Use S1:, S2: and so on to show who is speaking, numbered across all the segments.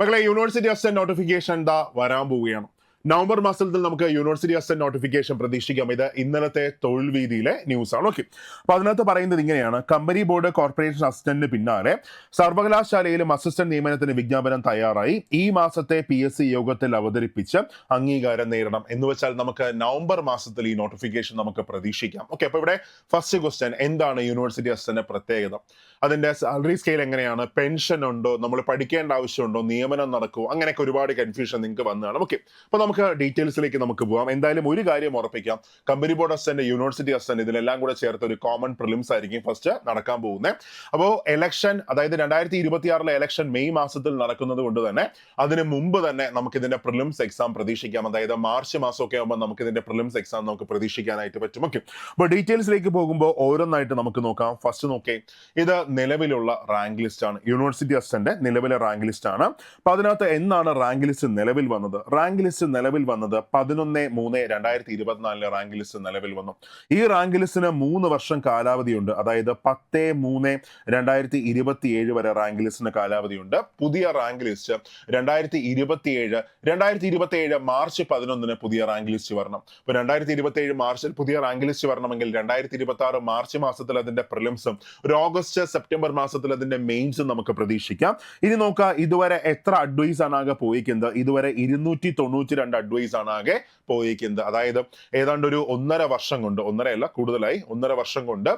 S1: മക്കളെ university assistant notification എന്താ വരാൻ പോവുകയാണ്. നവംബർ മാസത്തിൽ നമുക്ക് യൂണിവേഴ്സിറ്റി അസിസ്റ്റന്റ് നോട്ടിഫിക്കേഷൻ പ്രതീക്ഷിക്കാം. ഇത് ഇന്നലത്തെ തൊഴിൽ വീതിയിലെ ന്യൂസ് ആണ്. ഓക്കെ അപ്പൊ അതിനകത്ത് പറയുന്നത് ഇങ്ങനെയാണ്. കമ്പനി ബോർഡ് കോർപ്പറേഷൻ അസിസ്റ്റന്റിന് പിന്നാലെ സർവകലാശാലയിലും അസിസ്റ്റന്റ് നിയമനത്തിന് വിജ്ഞാപനം തയ്യാറായി. ഈ മാസത്തെ പി എസ് സി യോഗത്തിൽ അവതരിപ്പിച്ച് അംഗീകാരം നേടണം. എന്ന് വെച്ചാൽ നമുക്ക് നവംബർ മാസത്തിൽ ഈ നോട്ടിഫിക്കേഷൻ നമുക്ക് പ്രതീക്ഷിക്കാം. ഓക്കെ അപ്പോൾ ഇവിടെ ഫസ്റ്റ് ക്വസ്റ്റ്യൻ എന്താണ് യൂണിവേഴ്സിറ്റി അസിസ്റ്റന്റ് പ്രത്യേകത? അതിന്റെ സാലറി സ്കെയിൽ എങ്ങനെയാണ്? പെൻഷൻ ഉണ്ടോ? നമ്മൾ പഠിക്കേണ്ട ആവശ്യമുണ്ടോ? നിയമനം നടക്കുമോ അങ്ങനെയൊക്കെ ഒരുപാട് കൺഫ്യൂഷൻ നിങ്ങൾക്ക് വന്നതാണ്. ഓക്കെ അപ്പൊ നമുക്ക് ഡീറ്റെയിൽസിലേക്ക് നമുക്ക് പോകാം എന്തായാലും ഒരു കാര്യം ഉറപ്പിക്കാം. Company board assistant university assistant ഇതിലെല്ലാം കൂടെ ചേർത്ത് ഒരു കോമൺ പ്രിലിംസ് ആയിരിക്കും ഫസ്റ്റ് നടക്കാൻ പോകുന്നത് അപ്പോൾ എലക്ഷൻ അതായത് രണ്ടായിരത്തി ഇരുപത്തിയാറിലെ എലക്ഷൻ മെയ് മാസത്തിൽ നടക്കുന്നത് കൊണ്ട് തന്നെ അതിന് മുമ്പ് തന്നെ നമുക്ക് ഇതിന്റെ പ്രിലിംസ് എക്സാം പ്രതീക്ഷിക്കാം. അതായത് മാർച്ച് മാസമൊക്കെ ആകുമ്പോൾ നമുക്ക് ഇതിന്റെ പ്രിലിംസ് എക്സാം നമുക്ക് പ്രതീക്ഷിക്കാനായിട്ട് പറ്റും. ഓക്കെ അപ്പോൾ ഡീറ്റെയിൽസിലേക്ക് പോകുമ്പോൾ ഓരോന്നായിട്ട് നമുക്ക് നോക്കാം. ഫസ്റ്റ് നോക്കേ ഇത് നിലവിലുള്ള റാങ്ക് ലിസ്റ്റ് ആണ്. യൂണിവേഴ്സിറ്റി അസിസ്റ്റന്റ് നിലവിലെ റാങ്ക് ലിസ്റ്റ് ആണ്. അപ്പൊ അതിനകത്ത് എന്നാണ് റാങ്ക് ലിസ്റ്റ് നിലവിൽ വന്നത്? റാങ്ക് ലിസ്റ്റ് നിലവിൽ വന്നത് പതിനൊന്ന് മൂന്ന് രണ്ടായിരത്തി ഇരുപത്തിനാലിലെ റാങ്ക് ലിസ്റ്റ് നിലവിൽ വന്നു. ഈ റാങ്ക് ലിസ്റ്റിന് മൂന്ന് വർഷം കാലാവധിയുണ്ട്. അതായത് പത്ത് മൂന്ന് രണ്ടായിരത്തി ഇരുപത്തി ഏഴ് വരെ റാങ്ക് ലിസ്റ്റിന് കാലാവധിയുണ്ട്. പുതിയ റാങ്ക് ലിസ്റ്റ് രണ്ടായിരത്തി ഇരുപത്തി ഏഴ് രണ്ടായിരത്തി ഇരുപത്തി ഏഴ് മാർച്ച് പതിനൊന്നിന് പുതിയ റാങ്ക് ലിസ്റ്റ് വരണം. ഇപ്പൊ രണ്ടായിരത്തി ഇരുപത്തി ഏഴ് മാർച്ചിൽ പുതിയ റാങ്ക് ലിസ്റ്റ് വരണമെങ്കിൽ രണ്ടായിരത്തി ഇരുപത്തി ആറ് മാർച്ച് മാസത്തിൽ അതിന്റെ പ്രിലിംസും ഒരു ഓഗസ്റ്റ് സെപ്റ്റംബർ മാസത്തിൽ അതിന്റെ മെയിൻസും നമുക്ക് പ്രതീക്ഷിക്കാം. ഇനി നോക്കാം ഇതുവരെ എത്ര അഡ്വൈസ് ആണ് ആകെ പോയിക്കുന്നത്. ഇതുവരെ ഇരുന്നൂറ്റി തൊണ്ണൂറ്റി രണ്ട് അഡ്വൈസ് ആണ് ആകെ പോയിരിക്കുന്നത് അതായത് ഏതാണ്ട് ഒരു ഒന്നര വർഷം കൊണ്ട് ഒന്നരയല്ല കൂടുതലായി ഒന്നര വർഷം കൊണ്ട്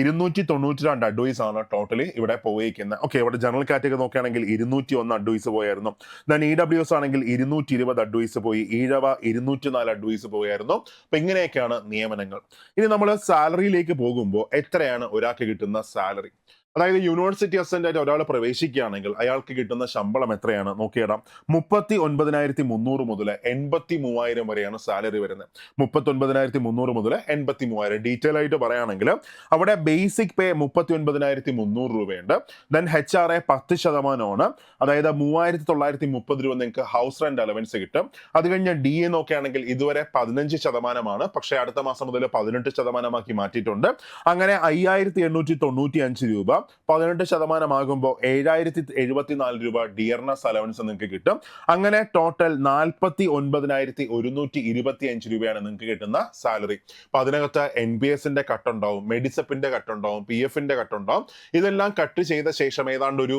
S1: ഇരുന്നൂറ്റി തൊണ്ണൂറ്റി രണ്ട് അഡ്വൈസ് ആണ് ടോട്ടലി ഇവിടെ പോയിരിക്കുന്നത് ഓക്കെ ഇവിടെ ജനറൽ കാറ്റഗറി നോക്കുകയാണെങ്കിൽ ഇരുന്നൂറ്റി ഒന്ന് അഡ്വൈസ് പോയായിരുന്നു. ദൻ ഇ ഡബ്ല്യു എസ് ആണെങ്കിൽ ഇരുന്നൂറ്റി ഇരുപത് അഡ്വൈസ് പോയി ഈഴവ ഇരുന്നൂറ്റി നാല് അഡ്വൈസ് പോയായിരുന്നു. അപ്പൊ ഇങ്ങനെയൊക്കെയാണ് നിയമനങ്ങൾ. ഇനി നമ്മൾ സാലറിയിലേക്ക് പോകുമ്പോൾ എത്രയാണ് ഒരാൾക്ക് കിട്ടുന്ന സാലറി അതായത് യൂണിവേഴ്സിറ്റി അസിസ്റ്റന്റ് ആയിട്ട് ഒരാൾ പ്രവേശിക്കുകയാണെങ്കിൽ അയാൾക്ക് കിട്ടുന്ന ശമ്പളം എത്രയാണ്? നോക്കിയിടാം മുപ്പത്തി ഒൻപതിനായിരത്തി മുന്നൂറ് മുതൽ എൺപത്തി മൂവായിരം വരെയാണ് സാലറി വരുന്നത്. മുപ്പത്തി ഒൻപതിനായിരത്തി മുന്നൂറ് മുതൽ എൺപത്തി മൂവായിരം ഡീറ്റെയിൽ ആയിട്ട് പറയുകയാണെങ്കിൽ അവിടെ ബേസിക് പേ മുപ്പത്തി ഒൻപതിനായിരത്തി മുന്നൂറ് രൂപയുണ്ട്. ദെൻ എച്ച് ആർ എ പത്ത് ശതമാനമാണ്. അതായത് മൂവായിരത്തി തൊള്ളായിരത്തി മുപ്പത് രൂപ നിങ്ങൾക്ക് ഹൗസ് റെന്റ് അലവൻസ് കിട്ടും. അത് കഴിഞ്ഞ് ഡി എ നോക്കുകയാണെങ്കിൽ ഇതുവരെ പതിനഞ്ച് ശതമാനമാണ്. പക്ഷേ അടുത്ത മാസം മുതൽ പതിനെട്ട് ശതമാനമാക്കി മാറ്റിയിട്ടുണ്ട്. അങ്ങനെ അയ്യായിരത്തി എണ്ണൂറ്റി തൊണ്ണൂറ്റി അഞ്ച് രൂപ പതിനെട്ട് ശതമാനമാകുമ്പോൾ ഏഴായിരത്തി എഴുപത്തിനാല് രൂപ ഡിയർനസ് അലവൻസ് നിങ്ങൾക്ക് കിട്ടും. അങ്ങനെ ടോട്ടൽ നാൽപ്പത്തി ഒൻപതിനായിരത്തി ഒരുന്നൂറ്റി ഇരുപത്തി അഞ്ച് രൂപയാണ് നിങ്ങൾക്ക് കിട്ടുന്ന സാലറി അപ്പൊ അതിനകത്ത് എൻ ബി എസിന്റെ കട്ടുണ്ടാവും മെഡിസപ്പിന്റെ കട്ടുണ്ടാവും പി എഫിന്റെ കട്ടുണ്ടാവും. ഇതെല്ലാം കട്ട് ചെയ്ത ശേഷം ഏതാണ്ട് ഒരു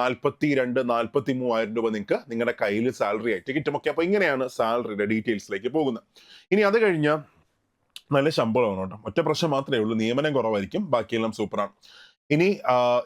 S1: നാൽപ്പത്തി രണ്ട് നാൽപ്പത്തി മൂവായിരം രൂപ നിങ്ങൾക്ക് നിങ്ങളുടെ കയ്യിൽ സാലറി ആയിട്ട് കിട്ടും. ഓക്കെ അപ്പൊ ഇങ്ങനെയാണ് സാലറിയുടെ ഡീറ്റെയിൽസിലേക്ക് പോകുന്നത്. ഇനി അത് കഴിഞ്ഞ് നല്ല ശമ്പളമാണ് കേട്ടോ. ഒറ്റ പ്രശ്നം മാത്രമേ ഉള്ളൂ. നിയമനം കുറവായിരിക്കും. ബാക്കിയെല്ലാം സൂപ്പറാണ് ഇനി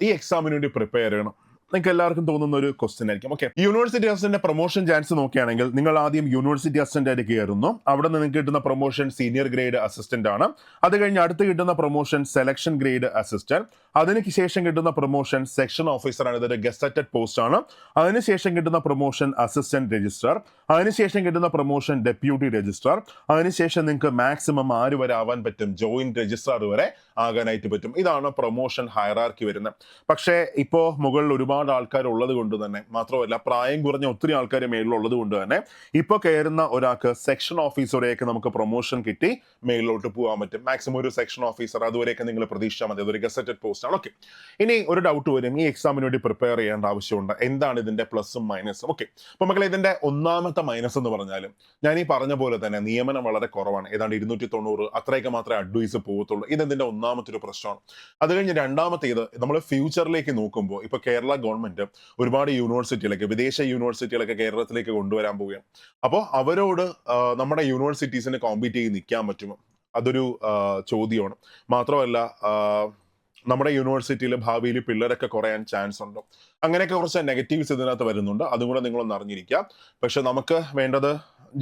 S1: ഈ എക്സാമിന് വേണ്ടി പ്രിപ്പയർ ചെയ്യണം. നിങ്ങൾക്ക് എല്ലാവർക്കും തോന്നുന്ന ഒരു ക്വസ്റ്റ്യൻ ആയിരിക്കും. Okay university assistant promotion chance നോക്കുകയാണെങ്കിൽ നിങ്ങൾ ആദ്യം യൂണിവേഴ്സിറ്റി അസിസ്റ്റന്റ് ആയിട്ട് കയറുന്നു. അവിടെ നിന്ന് നിങ്ങൾക്ക് കിട്ടുന്ന പ്രൊമോഷൻ സീനിയർ ഗ്രേഡ് അസിസ്റ്റന്റ് ആണ്. അത് കഴിഞ്ഞ് അടുത്ത് കിട്ടുന്ന പ്രൊമോഷൻ സെലക്ഷൻ ഗ്രേഡ് അസിസ്റ്റന്റ് അതിന് ശേഷം കിട്ടുന്ന പ്രൊമോഷൻ സെക്ഷൻ ഓഫീസർ ആണ്. ഇതൊരു ഗസറ്റഡ് പോസ്റ്റ് ആണ്. അതിനുശേഷം കിട്ടുന്ന പ്രൊമോഷൻ അസിസ്റ്റന്റ് രജിസ്ട്രാർ അതിനുശേഷം കിട്ടുന്ന പ്രൊമോഷൻ ഡെപ്യൂട്ടി രജിസ്ട്രാർ അതിനുശേഷം നിങ്ങൾക്ക് മാക്സിമം ആര് വരെ ആവാൻ പറ്റും? ജോയിന്റ് രജിസ്ട്രാർ വരെ ആകാനായിട്ട് പറ്റും. ഇതാണ് പ്രൊമോഷൻ ഹയറാർക്കി വരുന്നത്. പക്ഷേ ഇപ്പോൾ മുകളിൽ ഒരുപാട് ആൾക്കാർ ഉള്ളത് കൊണ്ട് തന്നെ മാത്രമല്ല പ്രായം കുറഞ്ഞ ഒത്തിരി ആൾക്കാർ മേളിലുള്ളത് കൊണ്ട് തന്നെ ഇപ്പോൾ കയറുന്ന ഒരാൾക്ക് സെക്ഷൻ ഓഫീസറെയൊക്കെ നമുക്ക് പ്രൊമോഷൻ കിട്ടി മേളിലോട്ട് പോകാൻ പറ്റും. മാക്സിമം ഒരു സെക്ഷൻ ഓഫീസർ അതുവരെയൊക്കെ നിങ്ങൾ പ്രതീക്ഷിച്ചാൽ മതി. അതൊരു ഗസറ്റഡ് പോസ്റ്റ് ആണ്. ഓക്കെ ഇനി ഒരു ഡൗട്ട് വരും. ഈ എക്സാമിന് വേണ്ടി പ്രിപ്പയർ ചെയ്യേണ്ട ആവശ്യമുണ്ട്. എന്താണ് ഇതിന്റെ പ്ലസും മൈനസും ഓക്കെ അപ്പോൾ മക്കളെ ഇതിന്റെ ഒന്നാമത്തെ മൈനസ് എന്ന് പറഞ്ഞാലും ഞാൻ ഈ പറഞ്ഞ പോലെ തന്നെ നിയമനം വളരെ കുറവാണ്. ഏതാണ്ട് ഇരുന്നൂറ്റി തൊണ്ണൂറ് അത്രയൊക്കെ മാത്രമേ അഡ്വൈസ് പോകത്തുള്ളൂ. ഇത് ഇതിന്റെ ഒന്നാമത്തെ ഒരു പ്രശ്നമാണ്. അത് കഴിഞ്ഞ് രണ്ടാമത്തേത് നമ്മൾ ഫ്യൂച്ചറിലേക്ക് നോക്കുമ്പോൾ ഇപ്പൊ കേരള ഗവൺമെന്റ് ഒരുപാട് യൂണിവേഴ്സിറ്റികളൊക്കെ വിദേശ യൂണിവേഴ്സിറ്റികളൊക്കെ കേരളത്തിലേക്ക് കൊണ്ടുവരാൻ പോവുകയാണ്. അപ്പോൾ അവരോട് നമ്മുടെ യൂണിവേഴ്സിറ്റീസിനെ കോമ്പീറ്റ് ചെയ്ത് നിൽക്കാൻ പറ്റുമോ? അതൊരു ചോദ്യമാണ്. മാത്രമല്ല നമ്മുടെ യൂണിവേഴ്സിറ്റിയിൽ ഭാവിയിൽ പിള്ളേരൊക്കെ കുറയാൻ ചാൻസ് ഉണ്ടോ? അങ്ങനെയൊക്കെ കുറച്ച് നെഗറ്റീവ്സ് ഇതിനകത്ത് വരുന്നുണ്ട്. അതും കൂടെ നിങ്ങളൊന്ന് അറിഞ്ഞിരിക്കുക പക്ഷെ നമുക്ക് വേണ്ടത്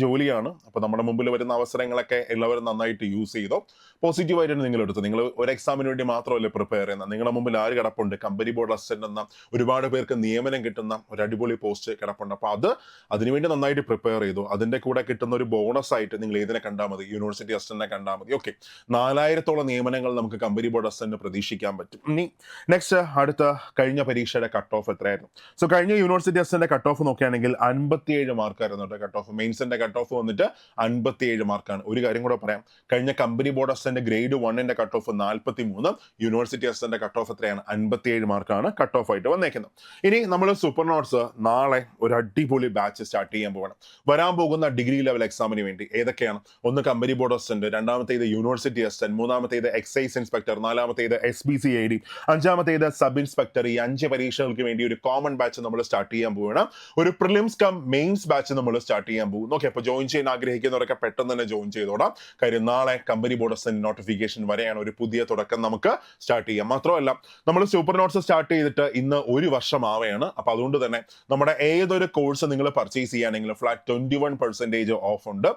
S1: ജോലിയാണ്. അപ്പോൾ നമ്മുടെ മുമ്പിൽ വരുന്ന അവസരങ്ങളൊക്കെ എല്ലാവരും നന്നായിട്ട് യൂസ് ചെയ്തോ? പോസിറ്റീവായിട്ട് നിങ്ങൾ എടുത്തു നിങ്ങൾ ഒരു എക്സാമിന് വേണ്ടി മാത്രമല്ല പ്രിപ്പയർ ചെയ്യുന്നത്? നിങ്ങളുടെ മുമ്പിൽ ആര് കിടപ്പുണ്ട്? കമ്പനി ബോർഡ് അസിസ്റ്റന്റ് എന്ന ഒരുപാട് പേർക്ക് നിയമനം കിട്ടുന്ന ഒരു അടിപൊളി പോസ്റ്റ് കിടപ്പുണ്ട്. അപ്പോൾ അത് അതിനുവേണ്ടി നന്നായിട്ട് പ്രിപ്പയർ ചെയ്തു. അതിന്റെ കൂടെ കിട്ടുന്ന ഒരു ബോണസ് ആയിട്ട് നിങ്ങൾ ഏതിനെ കണ്ടാൽ മതി? യൂണിവേഴ്സിറ്റി അസിസ്റ്റന്റിനെ കണ്ടാൽ മതി. ഓക്കെ നാലായിരത്തോളം നിയമനങ്ങൾ നമുക്ക് കമ്പനി ബോർഡ് അസിസ്റ്റന്റ് പ്രതീക്ഷിക്കാൻ പറ്റും. ഇനി നെക്സ്റ്റ് അടുത്ത കഴിഞ്ഞ പരീക്ഷയുടെ കട്ട് ഓഫ് ഓഫ് എത്രയായിരുന്നു? സോ കഴിഞ്ഞ യൂണിവേഴ്സിറ്റി എസിന്റെ കട്ട് ഓഫ് നോക്കുകയാണെങ്കിൽ അൻപത്തിയേഴ് മാർക്കായിരുന്നു കേട്ടോ കട്ട് ഓഫ് മെയിൻസിന്റെ കട്ട് ഓഫ് വന്നിട്ട് അൻപത്തിയേഴ് മാർക്കാണ് ഒരു കാര്യം കൂടെ പറയാം. കഴിഞ്ഞ കമ്പനി ബോർഡ് എസിന്റെ ഗ്രേഡ് വണ്ണിന്റെ കട്ട് ഓഫ് നാൽപ്പത്തി മൂന്ന് യൂണിവേഴ്സിറ്റി എസിന്റെ കട്ട് ഓഫ് എത്രയാണ്? അൻപത്തിയേഴ് മാർക്കാണ് കട്ട് ഓഫ് ആയിട്ട് വന്നേക്കുന്നത്. ഇനി നമ്മൾ സൂപ്പർ നോട്ട്സ് നാളെ ഒരു അടിപൊളി ബാച്ച് സ്റ്റാർട്ട് ചെയ്യാൻ പോകണം വരാൻ പോകുന്ന ഡിഗ്രി ലെവൽ എക്സാമിന് വേണ്ടി ഏതൊക്കെയാണ്? ഒന്ന് കമ്പനി ബോർഡ് അസിസ്റ്റന്റ് രണ്ടാമത്തേത് യൂണിവേഴ്സിറ്റി അസിസ്റ്റന്റ് മൂന്നാമത്തേത് എക്സൈസ് ഇൻസ്പെക്ടർ നാലാമത്തേത് S B C I D അഞ്ചാമത്തേത് സബ് ഇൻസ്പെക്ടർ ഈ അഞ്ച് പരീക്ഷകൾക്ക് വേണ്ടി ഒരു കോമൺ ബാച്ച് നമ്മൾ സ്റ്റാർട്ട് ചെയ്യാൻ പോവുകയാണ്. ഒരു പ്രിലിംസ് കം മെയിൻസ് ബാച്ച് നമ്മൾ സ്റ്റാർട്ട് ചെയ്യാൻ പോകും. ഓക്കെ അപ്പോൾ ജോയിൻ ചെയ്യാൻ ആഗ്രഹിക്കുന്നവരൊക്കെ പെട്ടെന്ന് തന്നെ ജോയിൻ ചെയ്തോടാം കാര്യം നാളെ കമ്പനി ബോർഡ് അസിസ്റ്റന്റ് നോട്ടിഫിക്കേഷൻ വരെയാണ് ഒരു പുതിയ തുടക്കം നമുക്ക് സ്റ്റാർട്ട് ചെയ്യാം. മാത്രമല്ല നമ്മൾ സൂപ്പർ നോട്ട്സ് സ്റ്റാർട്ട് ചെയ്തിട്ട് ഇന്ന് ഒരു വർഷം ആവുകയാണ് അപ്പൊ അതുകൊണ്ട് തന്നെ നമ്മുടെ ഏതൊരു കോഴ്സ് നിങ്ങൾ പർച്ചേസ് ചെയ്യുകയാണെങ്കിൽ flat twenty one percentage off ഉണ്ട്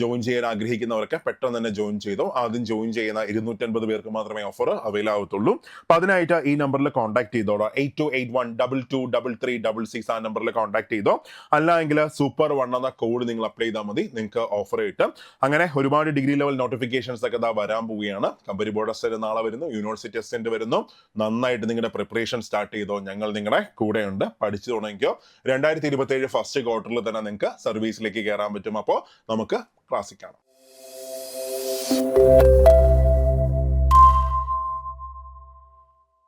S1: ജോയിൻ ചെയ്യാൻ ആഗ്രഹിക്കുന്നവരൊക്കെ പെട്ടെന്ന് തന്നെ ജോയിൻ ചെയ്തു. ആദ്യം ജോയിൻ ചെയ്യുന്ന ഇരുന്നൂറ്റൻപത് പേർക്ക് മാത്രമേ ഓഫർ അവൈലാവത്തുള്ളൂ അപ്പൊ അതിനായിട്ട് ഈ നമ്പറിൽ കോൺടാക്ട് ചെയ്തോളാം. Eight two eight one double two double three double six ആ നമ്പറിൽ കോൺടാക്ട് ചെയ്തോ. അല്ല എങ്കിൽ സൂപ്പർ വൺ എന്ന കോഡ് നിങ്ങൾ അപ്ലൈ ചെയ്താൽ മതി. നിങ്ങൾക്ക് ഓഫർ കിട്ടും. അങ്ങനെ ഒരുപാട് ഡിഗ്രി ലെവൽ നോട്ടിഫിക്കേഷൻസ് ഒക്കെ ഇതാ വരാൻ പോവുകയാണ്. കമ്പനി ബോർഡ് അസിസ്റ്റന്റ് നാളെ വരുന്നു. യൂണിവേഴ്സിറ്റി അസിസ്റ്റന്റ് വരുന്നു. നന്നായിട്ട് നിങ്ങളുടെ പ്രിപ്പറേഷൻ സ്റ്റാർട്ട് ചെയ്തോ ഞങ്ങൾ നിങ്ങളുടെ കൂടെയുണ്ട്. പഠിച്ചു തുടങ്ങിക്കോ. രണ്ടായിരത്തി ഇരുപത്തി ഏഴ് ഫസ്റ്റ് ക്വാർട്ടറിൽ തന്നെ നിങ്ങൾക്ക് സർവീസിലേക്ക് കയറാൻ പറ്റും. അപ്പോൾ നമുക്ക് ക്ലാസ്സിൽ കാണാം.